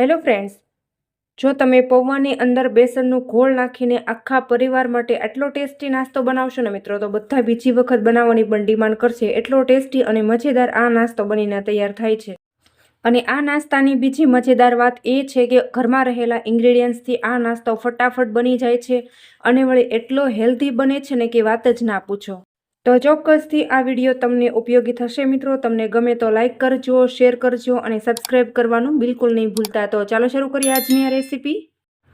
Hello friends, જો તમે પૌવાની અંદર બેસનનું ઘોળ નાખીને આખા પરિવાર માટે આટલો ટેસ્ટી નાસ્તો બનાવશો ને મિત્રો, તો બધા બીજી વખત બનાવવાની પણ ડિમાન્ડ કરશે. એટલો ટેસ્ટી અને મજેદાર આ નાસ્તો બનીને તૈયાર થાય છે. અને આ નાસ્તાની બીજી મજેદાર વાત એ છે કે ઘરમાં રહેલા ઇન્ગ્રેડિયન્ટ્સથી આ નાસ્તો ફટાફટ બની જાય છે અને વળી એટલો હેલ્ધી બને છે ને કે વાત જ ના પૂછો. તો ચોક્કસથી આ વીડિયો તમને ઉપયોગી થશે મિત્રો. તમને ગમે તો લાઇક કરજો શેર કરજો અને સબસ્ક્રાઈબ કરવાનું બિલકુલ નહીં ભૂલતા. તો ચાલો શરૂ કરીએ આજની આ રેસીપી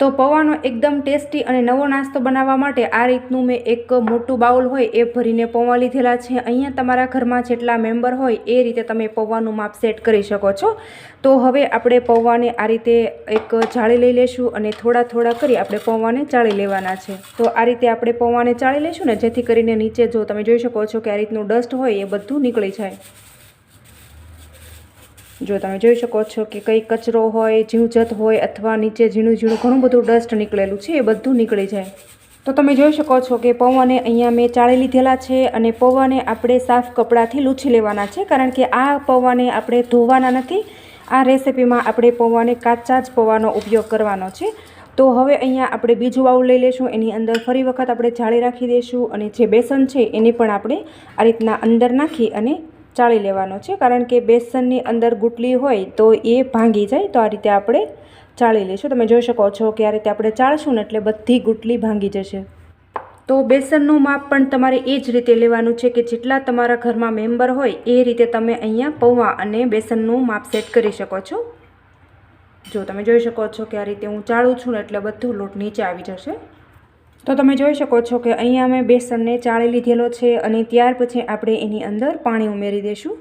તો પૌવાનો એકદમ ટેસ્ટી અને નવો નાસ્તો બનાવવા માટે આ રીતનું મેં એક મોટું બાઉલ હોય એ ભરીને પૌવા લીધેલા છે. અહીંયા તમારા ઘરમાં જેટલા મેમ્બર હોય એ રીતે તમે પૌવાનું માપ સેટ કરી શકો છો. તો હવે આપણે પૌવાને આ રીતે એક જાળી લઈ લેશું અને થોડા થોડા કરી આપણે પૌવાને ચાળી લેવાના છે. તો આ રીતે આપણે પૌવાને ચાળી લઈશું ને જેથી કરીને નીચે જો તમે જોઈ શકો છો કે આ રીતનું ડસ્ટ હોય એ બધું નીકળી જાય. જો તમે જોઈ શકો છો કે કંઈ કચરો હોય, જીવજત હોય અથવા નીચે ઝીણું ઝીણું ઘણું બધું ડસ્ટ નીકળેલું છે, એ બધું નીકળી જાય. તો તમે જોઈ શકો છો કે પૌવાને અહીંયા મેં ચાળી લીધેલા છે અને પૌવાને આપણે સાફ કપડાથી લૂછી લેવાના છે, કારણ કે આ પૌવાને આપણે ધોવાના નથી. આ રેસિપીમાં આપણે પૌવાને કાચા જ પૌવાનો ઉપયોગ કરવાનો છે. તો હવે અહીંયા આપણે બીજું બાઉલ લઈ લેશું, એની અંદર ફરી વખત આપણે ચાળી રાખી દઈશું અને જે બેસન છે એને પણ આપણે આ રીતના અંદર નાખી અને ચાળી લેવાનો છે. કારણ કે બેસનની અંદર ગુટલી હોય તો એ ભાંગી જાય. તો આ રીતે આપણે ચાળી લઈશું. તમે જોઈ શકો છો કે આ રીતે આપણે ચાળશું ને એટલે બધી ગુટલી ભાંગી જશે. તો બેસનનું માપ પણ તમારે એ જ રીતે લેવાનું છે કે જેટલા તમારા ઘરમાં મેમ્બર હોય એ રીતે તમે અહીંયા પૌવા અને બેસનનું માપ સેટ કરી શકો છો. જો તમે જોઈ શકો છો કે આ રીતે હું ચાળું છું ને એટલે બધું લોટ નીચે આવી જશે. તો તમે જોઈ શકો છો કે અહીંયા મેં બેસનને ચાળી લીધેલો છે અને ત્યાર પછી આપણે એની અંદર પાણી ઉમેરી દઈશું.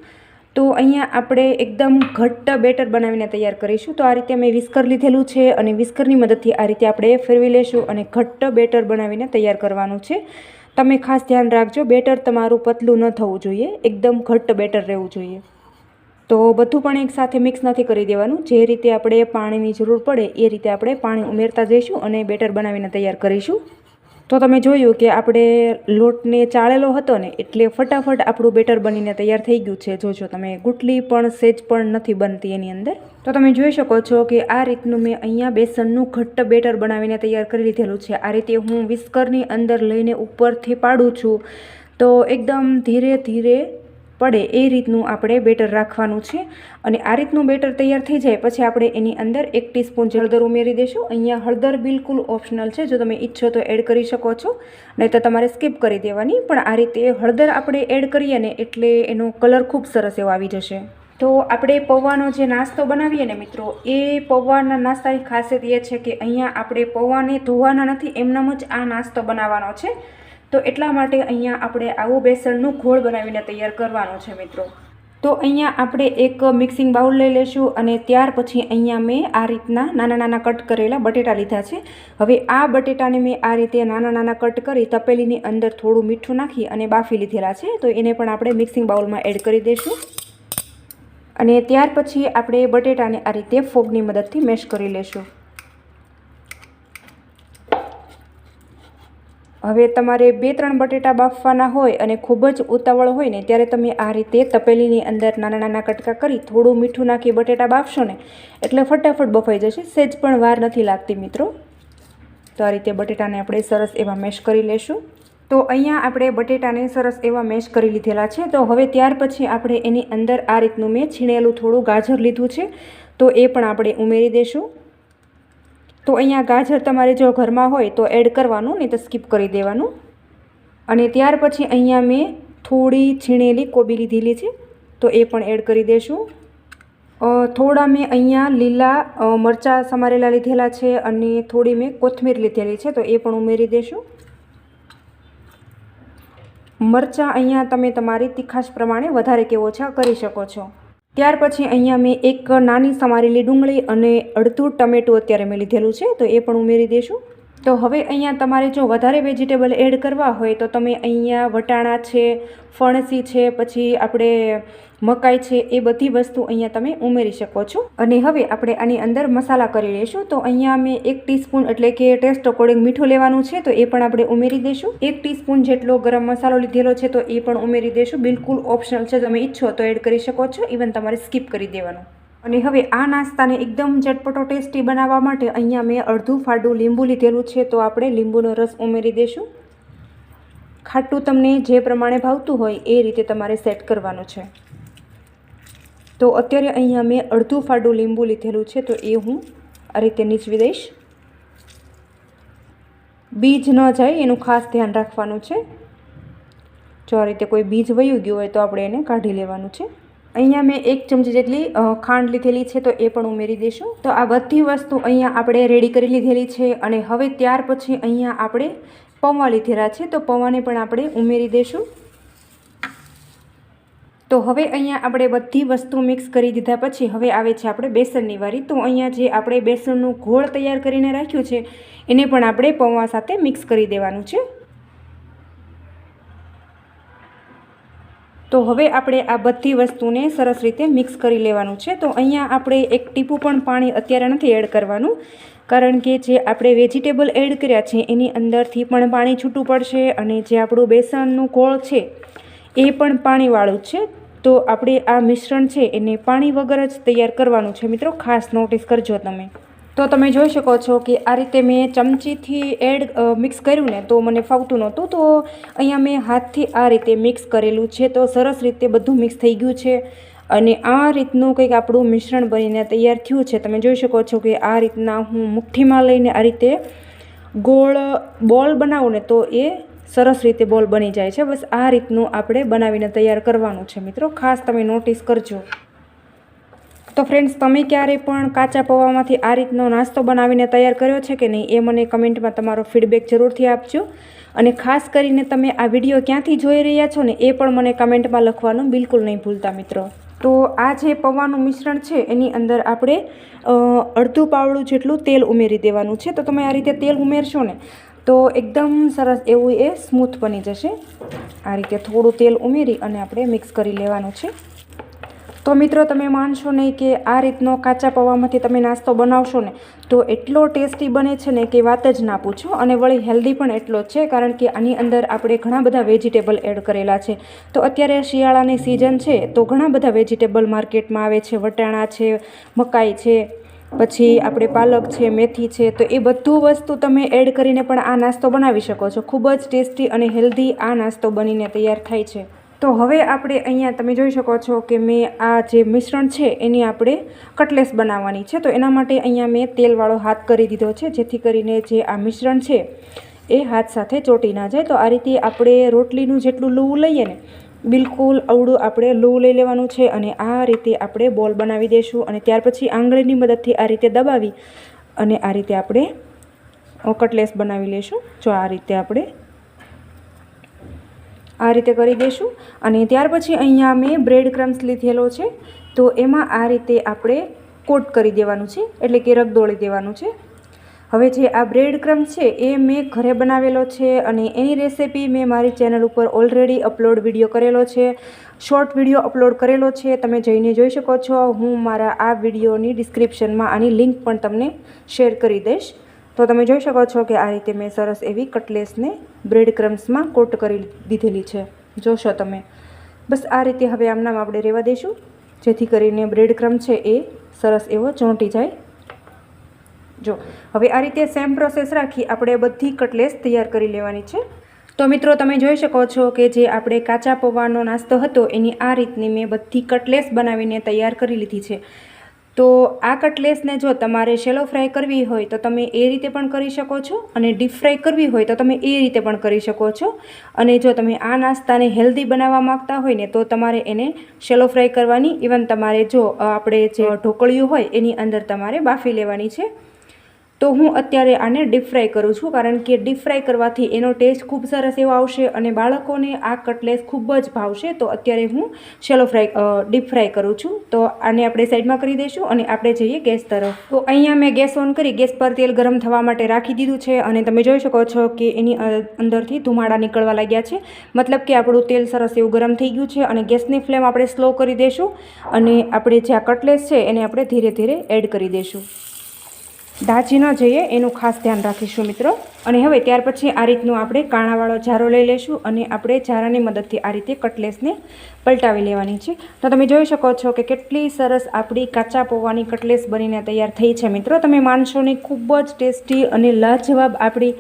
તો અહીંયા આપણે એકદમ ઘટ્ટ બેટર બનાવીને તૈયાર કરીશું. તો આ રીતે મેં વિસ્કર લીધેલું છે અને વિસ્કરની મદદથી આ રીતે આપણે ફેરવી લેશું અને ઘટ્ટ બેટર બનાવીને તૈયાર કરવાનું છે. તમે ખાસ ધ્યાન રાખજો, બેટર તમારું પતલું ન થવું જોઈએ, એકદમ ઘટ્ટ બેટર રહેવું જોઈએ. તો બધું પણ એકસાથે મિક્સ નથી કરી દેવાનું. જે રીતે આપણે પાણીની જરૂર પડે એ રીતે આપણે પાણી ઉમેરતા જઈશું અને બેટર બનાવીને તૈયાર કરીશું. તો તમે જોયું કે આપણે લોટને ચાળેલો હતો ને એટલે ફટાફટ આપણું બેટર બનીને તૈયાર થઈ ગયું છે. જોજો તમે ગુટલી પણ, સેજ પણ નથી બનતી એની અંદર. તો તમે જોઈ શકો છો કે આ રીતનું મેં અહીંયા બેસનનું ઘટ્ટ બેટર બનાવીને તૈયાર કરી લીધેલું છે. આ રીતે હું વિસ્કરની અંદર લઈને ઉપરથી પાડું છું. તો એકદમ ધીરે ધીરે પડે એ રીતનું આપણે બેટર રાખવાનું છે. અને આ રીતનું બેટર તૈયાર થઈ જાય પછી આપણે એની અંદર એક ટીસ્પૂન હળદર ઉમેરી દઈશું અહીંયા હળદર બિલકુલ ઓપ્શનલ છે. જો તમે ઈચ્છો તો એડ કરી શકો છો. નહીં તો તમારે સ્કીપ કરી દેવાની. પણ આ રીતે હળદર આપણે એડ કરીએ ને એટલે એનો કલર ખૂબ સરસ એવો આવી જશે. તો આપણે પૌવાનો જે નાસ્તો બનાવીએ ને મિત્રો, એ પૌવાના નાસ્તાની ખાસિયત એ છે કે અહીંયા આપણે પૌવાને ધોવાના નથી. એમનામ જ આ નાસ્તો બનાવવાનો છે. તો એટલા માટે અહીંયા આપણે આવું બેસનનું ઘોળ બનાવીને તૈયાર કરવાનો છે મિત્રો. તો અહીંયા આપણે એક મિક્સિંગ બાઉલ લઈ લેશું અને ત્યાર પછી અહીંયા મેં આ રીતના નાના નાના કટ કરેલા બટેટા લીધા છે. હવે આ બટેટાને મેં આ રીતે નાના નાના કટ કરી તપેલીની અંદર થોડું મીઠું નાખી અને બાફી લીધેલા છે. તો એને પણ આપણે મિક્સિંગ બાઉલમાં એડ કરી દઈશું. અને ત્યાર પછી આપણે બટેટાને આ રીતે ફોગની મદદથી મેશ કરી લેશું હવે તમારે બે ત્રણ બટેટા બાફવાના હોય અને ખૂબ જ ઉતાવળ હોય ને ત્યારે તમે આ રીતે તપેલીની અંદર નાના નાના કટકા કરી થોડું મીઠું નાખી બટેટા બાફશો ને એટલે ફટાફટ બફાઈ જશે. સેજ પણ વાર નથી લાગતી મિત્રો. તો આ રીતે બટેટાને આપણે સરસ એવા મેશ કરી લેશું. તો અહીંયા આપણે બટેટાને સરસ એવા મેશ કરી લીધેલા છે. તો હવે ત્યાર પછી આપણે એની અંદર આ રીતનું મેં છીણેલું થોડું ગાજર લીધું છે. તો એ પણ આપણે ઉમેરી દઈશું તો અહીંયા ગાજર તમારે જો ઘરમાં હોય તો એડ કરવાનું, નહીં તો સ્કીપ કરી દેવાનું. અને ત્યાર પછી અહીંયા મેં થોડી છીણેલી કોબી લીધેલી છે, તો એ પણ એડ કરી દઈશું થોડા મેં અહીંયા લીલા મરચાં સમારેલા લીધેલા છે અને થોડી મેં કોથમીર લીધેલી છે, તો એ પણ ઉમેરી દઈશું મરચાં અહીંયા તમે તમારી તીખાશ પ્રમાણે વધારે કે ઓછા કરી શકો છો. ત્યાર પછી અહીંયા મેં એક નાની સમારેલી ડુંગળી અને અડધું ટમેટું અત્યારે મેં લીધેલું છે, તો એ પણ ઉમેરી દઈશું તો હવે અહીંયા તમારે જો વધારે વેજીટેબલ એડ કરવા હોય, તો તમે અહીંયા વટાણા છે, ફણસી છે, પછી આપણે મકાઈ છે, એ બધી વસ્તુ અહીંયા તમે ઉમેરી શકો છો. અને હવે આપણે આની અંદર મસાલા કરી લઈશું. તો અહીંયા મેં એક ટીસ્પૂન એટલે કે ટેસ્ટ અકોર્ડિંગ મીઠું લેવાનું છે, તો એ પણ આપણે ઉમેરી દઈશું. એક ટીસ્પૂન જેટલો ગરમ મસાલો લીધેલો છે, તો એ પણ ઉમેરી દઈશું. બિલકુલ ઓપ્શનલ છે, તમે ઈચ્છો તો એડ કરી શકો છો. ઇવન તમારે સ્કીપ કરી દેવાનું. અને હવે આ નાસ્તાને એકદમ ચટપટો ટેસ્ટી બનાવવા માટે અહીંયા મેં અડધું ફાડું લીંબુ લીધેલું છે, તો આપણે લીંબુનો રસ ઉમેરી દઈશું. ખાટું તમને જે પ્રમાણે ભાવતું હોય એ રીતે તમારે સેટ કરવાનું છે. તો અત્યારે અહીંયા મેં અડધું ફાડું લીંબુ લીધેલું છે, તો એ હું આ રીતે નીચવી દઈશ. બીજ ન જાય, એનું ખાસ ધ્યાન રાખવાનું છે. જો આ રીતે કોઈ બીજ વયું ગયું હોય તો આપણે એને કાઢી લેવાનું છે. અહીંયા મેં એક ચમચી જેટલી ખાંડ લીધેલી છે, તો એ પણ ઉમેરી દઈશું. તો આ બધી વસ્તુ અહીંયા આપણે રેડી કરી લીધેલી છે અને હવે ત્યાર પછી અહીંયા આપણે પૌવા લીધેલા છે, તો પૌવાને પણ આપણે ઉમેરી દઈશું. તો હવે અહીંયા આપણે બધી વસ્તુ મિક્સ કરી દીધા પછી હવે આવે છે આપણે બેસનની વારી. તો અહીંયા જે આપણે બેસનનું ઘોળ તૈયાર કરીને રાખ્યું છે, એને પણ આપણે પૌવા સાથે મિક્સ કરી દેવાનું છે. તો હવે આપણે આ બધી વસ્તુને સરસ રીતે મિક્સ કરી લેવાનું છે. તો અહીંયા આપણે એક ટીપું પણ પાણી અત્યારે નથી એડ કરવાનું, કારણ કે જે આપણે વેજીટેબલ એડ કર્યા છે, એની અંદરથી પણ પાણી છૂટું પડશે અને જે આપણું બેસનનું ગોળ છે, એ પણ પાણીવાળું છે. તો આપણે આ મિશ્રણ છે એને પાણી વગર જ તૈયાર કરવાનું છે. મિત્રો, ખાસ નોટિસ કરજો તમે. તો તમે જોઈ શકો છો કે આ રીતે મેં ચમચીથી એડ મિક્સ કર્યું ને તો મને ફાવતું નહોતું. તો અહીંયા મેં હાથથી આ રીતે મિક્સ કરેલું છે. તો સરસ રીતે બધું મિક્સ થઈ ગયું છે. અને આ રીતનું કંઈક આપણું મિશ્રણ બનીને તૈયાર થયું છે. તમે જોઈ શકો છો કે આ રીતના હું મુઠ્ઠીમાં લઈને આ રીતે ગોળ, બોલ બનાવું ને તો એ સરસ રીતે બોલ બની જાય છે. બસ આ રીતનું આપણે બનાવીને તૈયાર કરવાનું છે મિત્રો. ખાસ તમે નોટિસ કરજો. તો ફ્રેન્ડ્સ તમે ક્યારે પણ કાચા પૌવામાંથી આ રીતનો નાસ્તો બનાવીને તૈયાર કર્યો છે કે નહીં, એ મને કમેન્ટમાં તમારો ફીડબેક જરૂરથી આપજો. અને ખાસ કરીને તમે આ વીડિયો ક્યાંથી જોઈ રહ્યા છો ને, એ પણ મને કમેન્ટમાં લખવાનું બિલકુલ નહીં ભૂલતા મિત્રો. તો આ જે પૌવાનું મિશ્રણ છે, એની અંદર આપણે અડધું પાવડું જેટલું તેલ ઉમેરી દેવાનું છે. તો તમે આ રીતે તેલ ઉમેરશો ને તો એકદમ સરસ એવું એ સ્મૂથ બની જશે. આ રીતે થોડું તેલ ઉમેરી અને આપણે મિક્સ કરી લેવાનું છે. તો મિત્રો, તમે માનશો નહીં કે આ રીતનો કાચા પૌવામાંથી તમે નાસ્તો બનાવશો ને, તો એટલો ટેસ્ટી બને છે ને કે વાત જ ના પૂછો. અને વળી હેલ્ધી પણ એટલો જ છે, કારણ કે આની અંદર આપણે ઘણા બધા વેજીટેબલ એડ કરેલા છે. તો અત્યારે શિયાળાની સિઝન છે, તો ઘણા બધા વેજીટેબલ માર્કેટમાં આવે છે, વટાણા છે, મકાઈ છે પછી આપણે પાલક છે, મેથી છે, તો એ બધું વસ્તુ તમે એડ કરીને પણ આ નાસ્તો બનાવી શકો છો. ખૂબ જ ટેસ્ટી અને હેલ્ધી આ નાસ્તો બનીને તૈયાર થાય છે. તો હવે આપણે અહીંયા તમે જોઈ શકો છો કે મેં આ જે મિશ્રણ છે, એની આપણે કટલેસ બનાવવાની છે. તો એના માટે અહીંયા મેં તેલવાળો હાથ કરી દીધો છે, જેથી કરીને જે આ મિશ્રણ છે, એ હાથ સાથે ચોંટી ના જાય. તો આ રીતે આપણે રોટલીનું જેટલું લૂવું લઈએ ને બિલકુલ અવળું આપણે લૂ લઈ લેવાનું છે અને આ રીતે આપણે બોલ બનાવી દઈશું અને ત્યાર પછી આંગળીની મદદથી આ રીતે દબાવી અને આ રીતે આપણે કટલેસ બનાવી લઈશું જો આ રીતે આપણે આ રીતે કરી દઈશું અને ત્યાર પછી અહીંયા મેં બ્રેડ ક્રમ્સ લીધેલો છે. તો એમાં આ રીતે આપણે કોટ કરી દેવાનું છે. એટલે કે રગદોળી દેવાનું છે. હવે જે આ બ્રેડ ક્રમ છે એ મેં ઘરે બનાવેલો છે અને એની રેસિપી મેં મારી ચેનલ ઉપર ઓલરેડી અપલોડ વીડિયો કરેલો છે, શોર્ટ વીડિયો અપલોડ કરેલો છે, તમે જઈને જોઈ શકો છો. હું મારા આ વિડીયોની ડિસ્ક્રિપ્શનમાં આની લિંક પણ તમને શેર કરી દઈશ. તો તમે જોઈ શકો છો કે આ રીતે મેં સરસ એવી કટલેસને બ્રેડ ક્રમ્સમાં કોટ કરી દીધેલી છે. જોશો તમે. બસ આ રીતે હવે આમનામ આપણે રહેવા દઈશું. જેથી કરીને બ્રેડ ક્રમ છે એ સરસ એવો ચોંટી જાય. જો, હવે આ રીતે સેમ પ્રોસેસ રાખી આપણે બધી કટલેસ તૈયાર કરી લેવાની છે. તો મિત્રો, તમે જોઈ શકો છો કે જે આપણે કાચા પૌવાનો નાસ્તો હતો, એની આ રીતની મેં બધી કટલેસ બનાવીને તૈયાર કરી લીધી છે. તો આ કટલેસને જો તમારે શેલો ફ્રાય કરવી હોય તો તમે એ રીતે પણ કરી શકો છો અને ડીપ ફ્રાય કરવી હોય તો તમે એ રીતે પણ કરી શકો છો. અને જો તમે આ નાસ્તાને હેલ્ધી બનાવવા માંગતા હોય ને તો તમારે એને શેલો ફ્રાય કરવાની ઇવન તમારે જો આપણે જે ઢોકળિયું હોય એની અંદર તમારે બાફી લેવાની છે. તો હું અત્યારે આને ડીપ ફ્રાય કરું છું, કારણ કે ડીપ ફ્રાય કરવાથી એનો ટેસ્ટ ખૂબ સરસ એવો આવશે અને બાળકોને આ કટલેસ ખૂબ જ ભાવશે. તો અત્યારે હું શેલો ફ્રાય ડીપ ફ્રાય કરું છું. તો આને આપણે સાઈડમાં કરી દઈશું અને આપણે જઈએ ગેસ તરફ. તો અહીંયા મેં ગેસ ઓન કરી, ગેસ પર તેલ ગરમ થવા માટે રાખી દીધું છે અને તમે જોઈ શકો છો કે એની અંદરથી ધુમાડા નીકળવા લાગ્યા છે. મતલબ કે આપણું તેલ સરસ એવું ગરમ થઈ ગયું છે અને ગેસની ફ્લેમ આપણે સ્લો કરી દઈશું અને આપણે જે આ કટલેસ છે એને આપણે ધીરે ધીરે એડ કરી દઈશું. દાજી ન જઈએ, એનું ખાસ ધ્યાન રાખીશું મિત્રો. અને હવે ત્યાર પછી આ રીતનું આપણે કાણાવાળો જારો લઈ લઈશું અને આપણે જારાની મદદથી આ રીતે કટલેસને પલટાવી લેવાની છે. તો તમે જોઈ શકો છો કે કેટલી સરસ આપણી કાચા પૌવાની કટલેસ બનીને તૈયાર થઈ છે મિત્રો. તમે માનશો નહીં, ખૂબ જ ટેસ્ટી અને લાજવાબ આપણી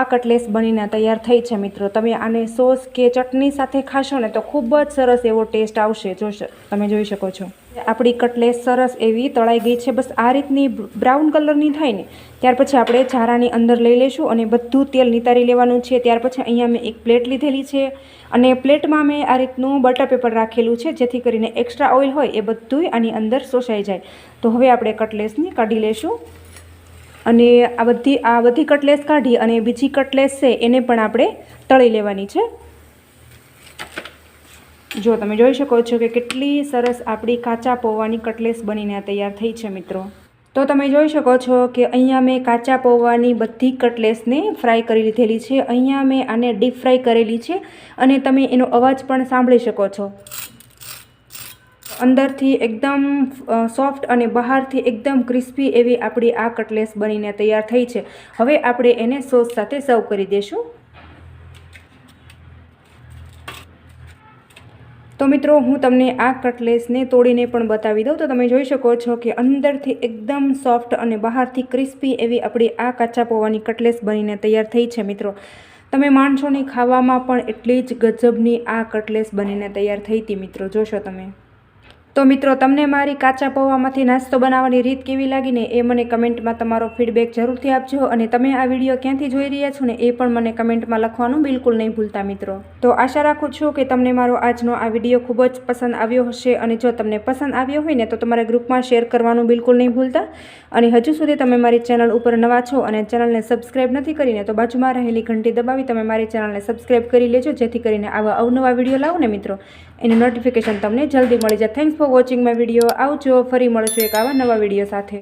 આ કટલેસ બનીને તૈયાર થઈ છે મિત્રો. તમે આને સોસ કે ચટણી સાથે ખાશો ને તો ખૂબ જ સરસ એવો ટેસ્ટ આવશે જો તમે જોઈ શકો છો. આપણી કટલેસ સરસ એવી તળાઈ ગઈ છે. બસ આ રીતની બ્રાઉન કલરની થાય ને, ત્યાર પછી આપણે ચારાની અંદર લઈ લઈશું અને બધું તેલ નિતારી લેવાનું છે. ત્યાર પછી અહીંયા મેં એક પ્લેટ લીધેલી છે અને પ્લેટમાં મેં આ રીતનું બટર પેપર રાખેલું છે, જેથી કરીને એક્સ્ટ્રા ઓઇલ હોય એ બધું આની અંદર શોષાઈ જાય. તો હવે આપણે કટલેસને કાઢી લઈશું અને આ બધી આ બધી કટલેસ કાઢી અને બીજી કટલેસ છે એને પણ આપણે તળી લેવાની છે. જો તમે જોઈ શકો છો કે કેટલી સરસ આપણી કાચા પૌવાની કટલેસ બનીને તૈયાર થઈ છે મિત્રો. તો તમે જોઈ શકો છો કે અહીંયા મેં કાચા પૌવાની બધી કટલેસને ફ્રાય કરી લીધેલી છે. અહીંયા મેં આને ડીપ ફ્રાય કરેલી છે અને તમે એનો અવાજ પણ સાંભળી શકો છો. અંદરથી એકદમ સોફ્ટ અને બહારથી એકદમ ક્રિસ્પી એવી આપણી આ કટલેસ બનીને તૈયાર થઈ છે. હવે આપણે એને સોસ સાથે સર્વ કરી દઈશું તો મિત્રો, હું તમને આ કટલેસને તોડીને પણ બતાવી દઉં. તો તમે જોઈ શકો છો કે અંદરથી એકદમ સોફ્ટ અને બહારથી ક્રિસ્પી એવી આપણી આ કાચા પૌવાની કટલેસ બનીને તૈયાર થઈ છે, મિત્રો. તમે માણસો ખાવામાં પણ એટલી જ ગજબની આ કટલેસ બનીને તૈયાર થઈ હતી, મિત્રો. જોશો તમે. તો મિત્રો, તમને મારી કાચા પૌવામાંથી નાસ્તો બનાવવાની રીત કેવી લાગીને એ મને કમેન્ટમાં તમારો ફીડબેક જરૂરથી આપજો અને તમે આ વીડિયો ક્યાંથી જોઈ રહ્યા છો ને એ પણ મને કમેન્ટમાં લખવાનું બિલકુલ નહીં ભૂલતા મિત્રો. તો આશા રાખું છું કે તમને મારો આજનો આ વીડિયો ખૂબ જ પસંદ આવ્યો હશે અને જો તમને પસંદ આવ્યો હોય ને તો તમારા ગ્રુપમાં શેર કરવાનું બિલકુલ નહીં ભૂલતા. અને હજુ સુધી તમે મારી ચેનલ ઉપર નવા છો અને ચેનલને સબસ્ક્રાઈબ નથી કરીને તો બાજુમાં રહેલી ઘંટી દબાવી તમે મારી ચેનલને સબસ્ક્રાઈબ કરી લેજો જેથી કરીને આવા અવનવા વીડિયો લાવો ને મિત્રો. એનું નોટિફિકેશન તમને જલ્દી મળી જાય. Thanks for watching my video આવજો ફરી મળશું એક આવા નવા વીડિયો સાથે.